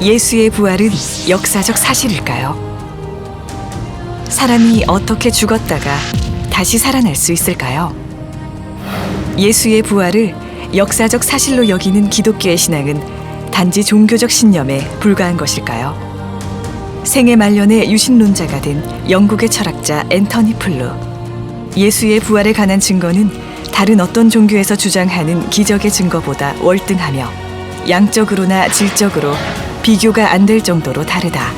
예수의 부활은 역사적 사실일까요? 사람이 어떻게 죽었다가 다시 살아날 수 있을까요? 예수의 부활을 역사적 사실로 여기는 기독교의 신앙은 단지 종교적 신념에 불과한 것일까요? 생애 말년의 유신론자가 된 영국의 철학자 앤터니 플루. 예수의 부활에 관한 증거는 다른 어떤 종교에서 주장하는 기적의 증거보다 월등하며 양적으로나 질적으로 비교가 안 될 정도로 다르다.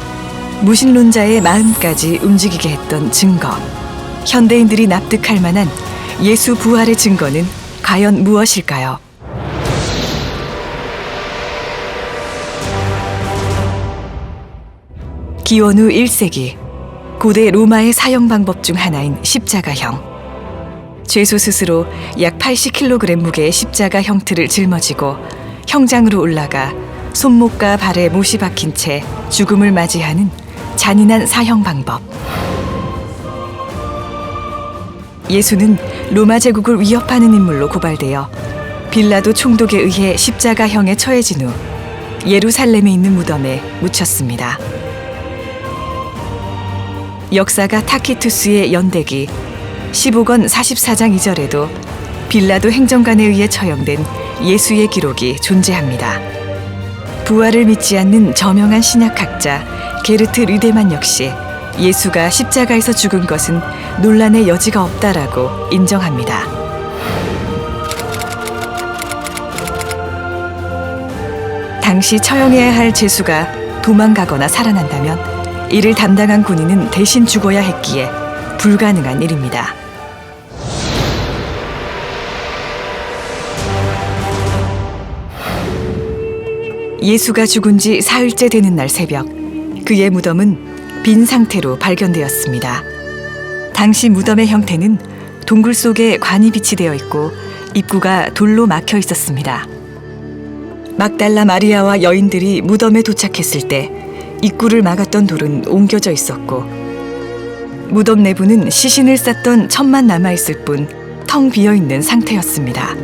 무신론자의 마음까지 움직이게 했던 증거. 현대인들이 납득할 만한 예수 부활의 증거는 과연 무엇일까요? 기원 후 1세기 고대 로마의 사형 방법 중 하나인 십자가형. 죄수 스스로 약 80kg 무게의 십자가 형틀을 짊어지고 형장으로 올라가 손목과 발에 못이 박힌 채 죽음을 맞이하는 잔인한 사형 방법. 예수는 로마 제국을 위협하는 인물로 고발되어 빌라도 총독에 의해 십자가형에 처해진 후 예루살렘에 있는 무덤에 묻혔습니다. 역사가 타키투스의 연대기 15권 44장 2절에도 빌라도 행정관에 의해 처형된 예수의 기록이 존재합니다. 부활을 믿지 않는 저명한 신약학자 게르트 류데만 역시 예수가 십자가에서 죽은 것은 논란의 여지가 없다라고 인정합니다. 당시 처형해야 할 죄수가 도망가거나 살아난다면 이를 담당한 군인은 대신 죽어야 했기에 불가능한 일입니다. 예수가 죽은 지 사흘째 되는 날 새벽, 그의 무덤은 빈 상태로 발견되었습니다. 당시 무덤의 형태는 동굴 속에 관이 비치되어 있고 입구가 돌로 막혀 있었습니다. 막달라 마리아와 여인들이 무덤에 도착했을 때 입구를 막았던 돌은 옮겨져 있었고 무덤 내부는 시신을 쌌던 천만 남아 있을 뿐 텅 비어 있는 상태였습니다.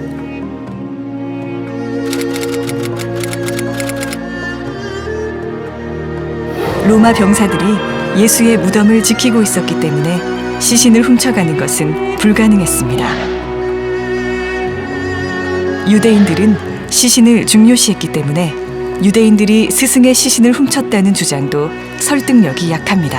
로마 병사들이 예수의 무덤을 지키고 있었기 때문에 시신을 훔쳐가는 것은 불가능했습니다. 유대인들은 시신을 중요시했기 때문에 유대인들이 스승의 시신을 훔쳤다는 주장도 설득력이 약합니다.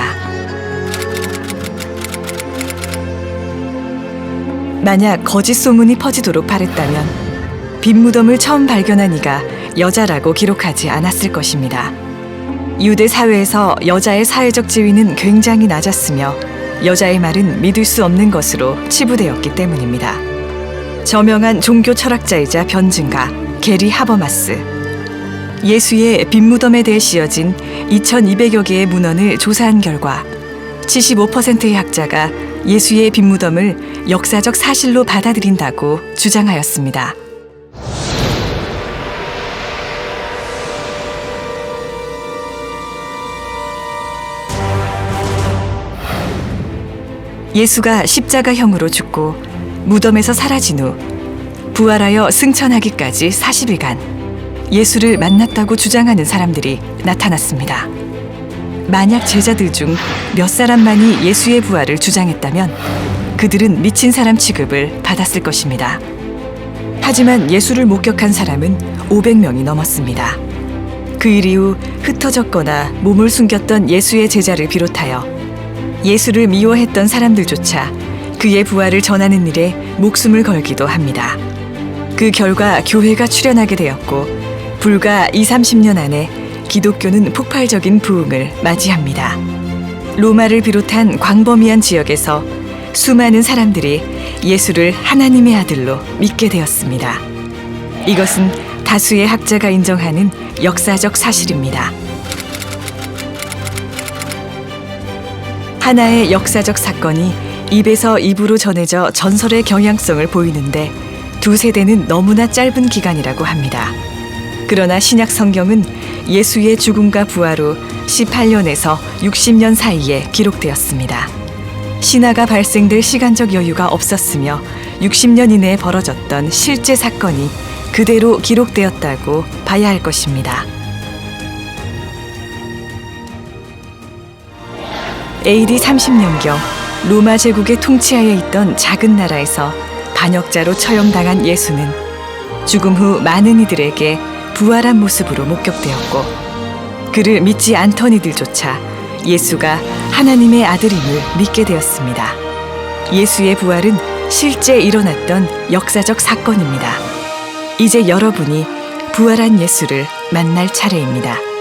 만약 거짓 소문이 퍼지도록 바랬다면 빈 무덤을 처음 발견한 이가 여자라고 기록하지 않았을 것입니다. 유대 사회에서 여자의 사회적 지위는 굉장히 낮았으며 여자의 말은 믿을 수 없는 것으로 치부되었기 때문입니다. 저명한 종교 철학자이자 변증가 게리 하버마스 예수의 빈무덤에 대해 씌어진 2200여 개의 문헌을 조사한 결과 75%의 학자가 예수의 빈무덤을 역사적 사실로 받아들인다고 주장하였습니다. 예수가 십자가형으로 죽고 무덤에서 사라진 후 부활하여 승천하기까지 40일간 예수를 만났다고 주장하는 사람들이 나타났습니다. 만약 제자들 중 몇 사람만이 예수의 부활을 주장했다면 그들은 미친 사람 취급을 받았을 것입니다. 하지만 예수를 목격한 사람은 500명이 넘었습니다. 그 일 이후 흩어졌거나 몸을 숨겼던 예수의 제자를 비롯하여 예수를 미워했던 사람들조차 그의 부활을 전하는 일에 목숨을 걸기도 합니다. 그 결과 교회가 출현하게 되었고 불과 2, 30년 안에 기독교는 폭발적인 부흥을 맞이합니다. 로마를 비롯한 광범위한 지역에서 수많은 사람들이 예수를 하나님의 아들로 믿게 되었습니다. 이것은 다수의 학자가 인정하는 역사적 사실입니다. 하나의 역사적 사건이 입에서 입으로 전해져 전설의 경향성을 보이는데 두 세대는 너무나 짧은 기간이라고 합니다. 그러나 신약 성경은 예수의 죽음과 부활 후 18년에서 60년 사이에 기록되었습니다. 신화가 발생될 시간적 여유가 없었으며 60년 이내에 벌어졌던 실제 사건이 그대로 기록되었다고 봐야 할 것입니다. AD 30년경 로마 제국의 통치하에 있던 작은 나라에서 반역자로 처형당한 예수는 죽음 후 많은 이들에게 부활한 모습으로 목격되었고 그를 믿지 않던 이들조차 예수가 하나님의 아들임을 믿게 되었습니다. 예수의 부활은 실제 일어났던 역사적 사건입니다. 이제 여러분이 부활한 예수를 만날 차례입니다.